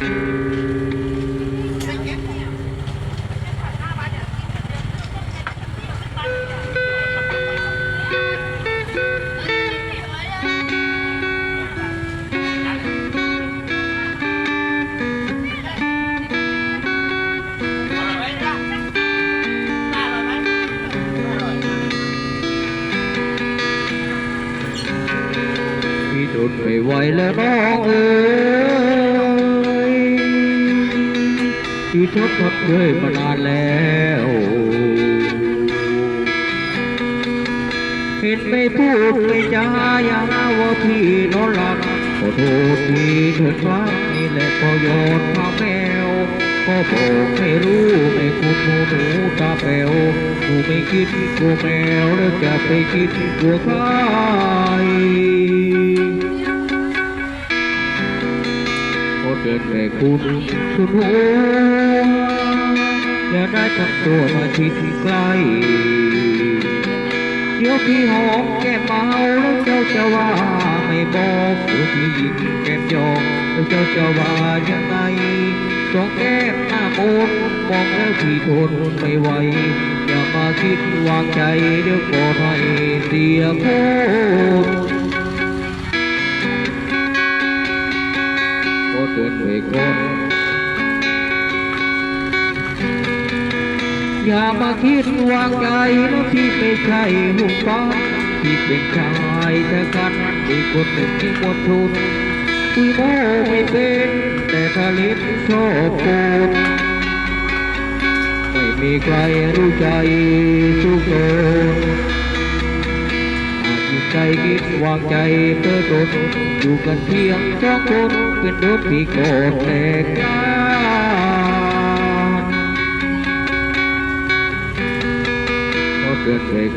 พี่ทนไม่ไหวแล้วน้องเอ๋ย พี่ทดทดเคยมานานแล้วเห็นไม่พูดไม่จาอย่าว่าพี่นอนหลับขอโทษทีเถิดครับนี่แหละพอยอดพาแมวก็บอกไม่รู้ไม่คุณหนูหนูตาแป๋วหนูไม่คิดกลัวแมวแล้วจะไปคิดกลัวใค รโอเดินไปคุณคุณหัวอย่าได้ทำตัวมาชิดใกล้เดี๋ยวพี่หอมแก้มเมาแล้วเจ้าจะว่าไม่บอกเดี๋ยวพี่ยิงแก้มยองแล้วเจ้าจะว่ายังไงสองแก้มหน้าโมนมองแล้วพี่ทนไม่ไหวอย่ามาคิดวางใจเดี๋ยวก็ให้เสียโค อย่ามาคิดวางใจนะพี่ไม่ใช่หุบฟ้าพี่เป็นชายแต่กันอีกคนหนึ่งที่หมดทุนคุยโม้ไม่เป็นแต่ทะลินชอบโกนไม่มีใครรู้ใจทุกคนอาจมีใจคิดวางใจเพื่อตนอยู่กันเพียงสองคนเป็นโดนพี่โกรธแตก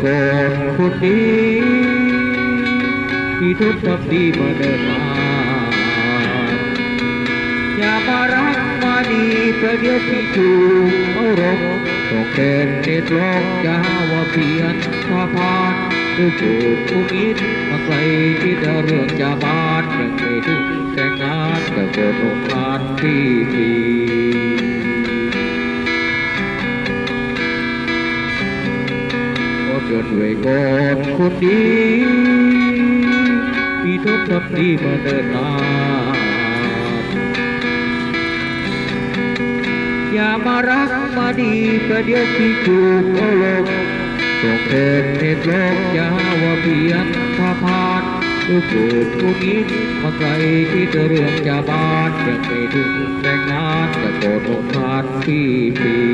ก่อนคนดีที่ทุกทำดีมาเดินมาอย่ามารักมาดีประเดี๋ยวพี่จูเอารมต้องเดินเด็ดลองจะหาว่าเพียนพาพานด้วยจูบผู้มิตรมาไกลที่เดาเรื่องจะบานยังไม่ถึงแต่งงานกับโกรธทานที่ดี ดินไว้ก่อนคนดีพี่ทศทำดีมาเดินนานอย่ามารักมาดีประเดี๋ยวพี่จูบเอาลงต้องเดินเน็ตลงอย่าว่าเพียนพาพานดูกจูบผู้นี้มาไกลที่เธอเรื่องจะบานยังไม่ถึงแต่งงานจะโกรธทานพี่ปี